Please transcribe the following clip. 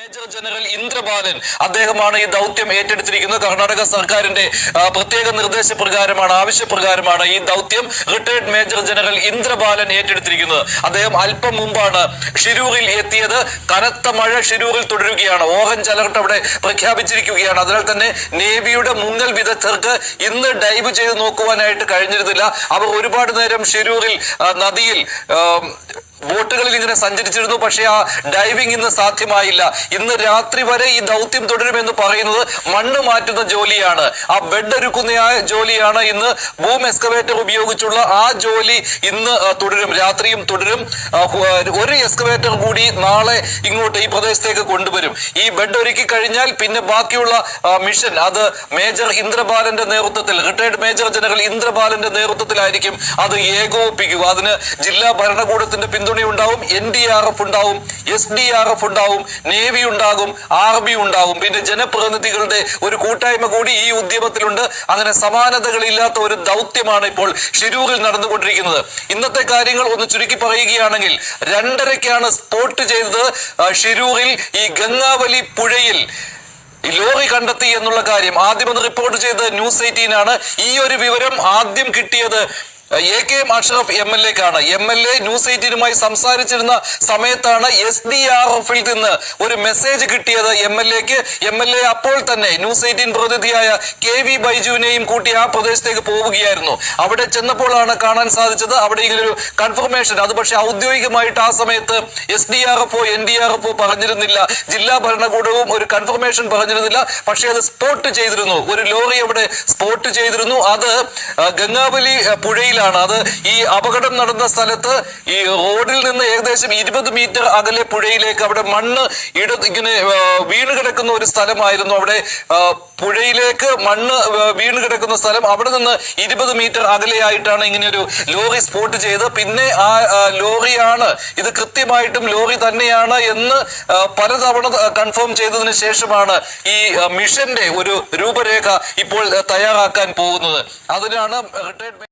Major general Indrabalan അദ്ദേഹമാണ് ഈ ദൗത്യം ഏറ്റെടുത്തിരിക്കുന്നത്. കർണാടക സർക്കാരിന്റെ പ്രത്യേക നിർദ്ദേശപ്രകാരമാണ് ആവശ്യപ്രകാരമാണ് ഈ ദൗത്യം റിട്ടയർഡ് മേജർ ജനറൽ ഇന്ദ്രബാലൻ ഏറ്റെടുത്തിരിക്കുന്നത്. അദ്ദേഹം അല്പം മുമ്പാണ് ഷിരൂറിൽ എത്തിയത്. കനത്ത മഴ ഷിരൂറിൽ തുടരുകയാണ്. ഓറഞ്ച് അലർട്ട് അവിടെ പ്രഖ്യാപിച്ചിരിക്കുകയാണ്. അതിനാൽ തന്നെ നേവിയുടെ മുങ്ങൽ വിദഗ്ധർക്ക് ഇന്ന് ഡൈവ് ചെയ്ത് നോക്കുവാനായിട്ട് കഴിഞ്ഞിരുന്നില്ല. അവർ ഒരുപാട് നേരം ഷിരൂറിൽ നദിയിൽ ബോട്ടുകളിൽ ഇങ്ങനെ സഞ്ചരിച്ചിരുന്നു പക്ഷേ ആ ഡൈവിംഗ് ഇന്ന് സാധ്യമായില്ല. ഇന്ന് രാത്രി വരെ ഈ ദൗത്യം തുടരുമെന്ന് പറയുന്നത് മണ്ണ് മാറ്റുന്ന ജോലിയാണ്. ആ ബെഡ് ഒരുക്കുന്ന ആ ജോലിയാണ് ഇന്ന് ബൂം എക്സ്കവേറ്റർ ഉപയോഗിച്ചുള്ള ആ ജോലി ഇന്ന് തുടരും. രാത്രിയും തുടരും. ഒരു എക്സ്കവേറ്റർ കൂടി നാളെ ഇങ്ങോട്ട് ഈ പ്രദേശത്തേക്ക് കൊണ്ടുവരും. ഈ ബെഡ് ഒരുക്കി കഴിഞ്ഞാൽ പിന്നെ ബാക്കിയുള്ള മിഷൻ അത് മേജർ ഇന്ദ്രബാലന്റെ നേതൃത്വത്തിൽ റിട്ടയർഡ് മേജർ ജനറൽ ഇന്ദ്രബാലന്റെ നേതൃത്വത്തിലായിരിക്കും അത് ഏകോപിപ്പിക്കുക. അതിന് ജില്ലാ ഭരണകൂടത്തിന്റെ പിന്തുണയുണ്ടാവും എൻ ഡി ആർ എഫ് ഉണ്ടാവും എസ് ഡി ആർ എഫ് ഉണ്ടാവും നേവി ഉണ്ടാകും ആർമി ഉണ്ടാവും പിന്നെ ജനപ്രതിനിധികളുടെ ഒരു കൂട്ടായ്മ കൂടി ഈ ഉദ്യമത്തിലുണ്ട്. അങ്ങനെ സമാനതകളില്ലാത്ത ഒരു ദൗത്യമാണ് ഇപ്പോൾ ഷിരൂറിൽ നടന്നുകൊണ്ടിരിക്കുന്നത്. ഇന്നത്തെ കാര്യങ്ങൾ ഒന്ന് ചുരുക്കി പറയുകയാണെങ്കിൽ രണ്ടരയ്ക്കാണ് സ്പോട്ട് ചെയ്തത് ഷിരൂറിൽ ഈ ഗംഗാവലി പുഴയിൽ. ലോറി കണ്ടെത്തി എന്നുള്ള കാര്യം ആദ്യം അത് റിപ്പോർട്ട് ചെയ്തത് ന്യൂസ് എയ്റ്റീൻ ആണ്. ഈ ഒരു വിവരം ആദ്യം കിട്ടിയത് A K Masharaf M L എക്കാണ് M L A news എയ്റ്റീനുമായി സംസാരിച്ചിരുന്ന സമയത്താണ് എസ് ഡി ആർ എഫിൽ നിന്ന് ഒരു മെസ്സേജ് കിട്ടിയത് എം എൽ എക്ക് എം എൽ എ അപ്പോൾ തന്നെ ന്യൂസ് എയ്റ്റീൻ പ്രതിനിധിയായ കെ വി ബൈജുവിനെയും കൂട്ടി ആ പ്രദേശത്തേക്ക് പോവുകയായിരുന്നു. അവിടെ ചെന്നപ്പോഴാണ് കാണാൻ സാധിച്ചത് അവിടെ ഇങ്ങനൊരു കൺഫർമേഷൻ അത് പക്ഷെ ഔദ്യോഗികമായിട്ട് ആ സമയത്ത് എസ് ഡി ആർ എഫ് ഒ എൻ ഡി ആർ എഫ് ഒ പറഞ്ഞിരുന്നില്ല. ജില്ലാ ഭരണകൂടവും ഒരു കൺഫർമേഷൻ പറഞ്ഞിരുന്നില്ല. പക്ഷേ അത് സ്പോട്ട് ചെയ്തിരുന്നു. ഒരു ലോറി അവിടെ സ്പോട്ട് ചെയ്തിരുന്നു. അത് ഗംഗാവലി ആ, പുഴയിലാണ് അത് ഈ അപകടം നടന്ന സ്ഥലത്ത് ഈ റോഡിൽ നിന്ന് ഏകദേശം ഇരുപത് മീറ്റർ അകലെ പുഴയിലേക്ക് അവിടെ മണ്ണ് ഇട ഇങ്ങനെ വീണ് കിടക്കുന്ന ഒരു സ്ഥലമായിരുന്നു. അവിടെ പുഴയിലേക്ക് മണ്ണ് വീണ് കിടക്കുന്ന സ്ഥലം. അവിടെ നിന്ന് ഇരുപത് മീറ്റർ അകലെയായിട്ടാണ് ഇങ്ങനെ ഒരു ലോറി സ്പോട്ട് ചെയ്ത് പിന്നെ ആ ലോറിയാണ് ഇത് കൃത്യമായിട്ടും ലോറി തന്നെയാണ് എന്ന് പലതവണ കൺഫേം ചെയ്തതിന് ശേഷമാണ് ഈ മിഷന്റെ ഒരു രൂപരേഖ ഇപ്പോൾ തയ്യാറാക്കാൻ പോകുന്നത്. അതിനാണ് റിട്ടയർഡ്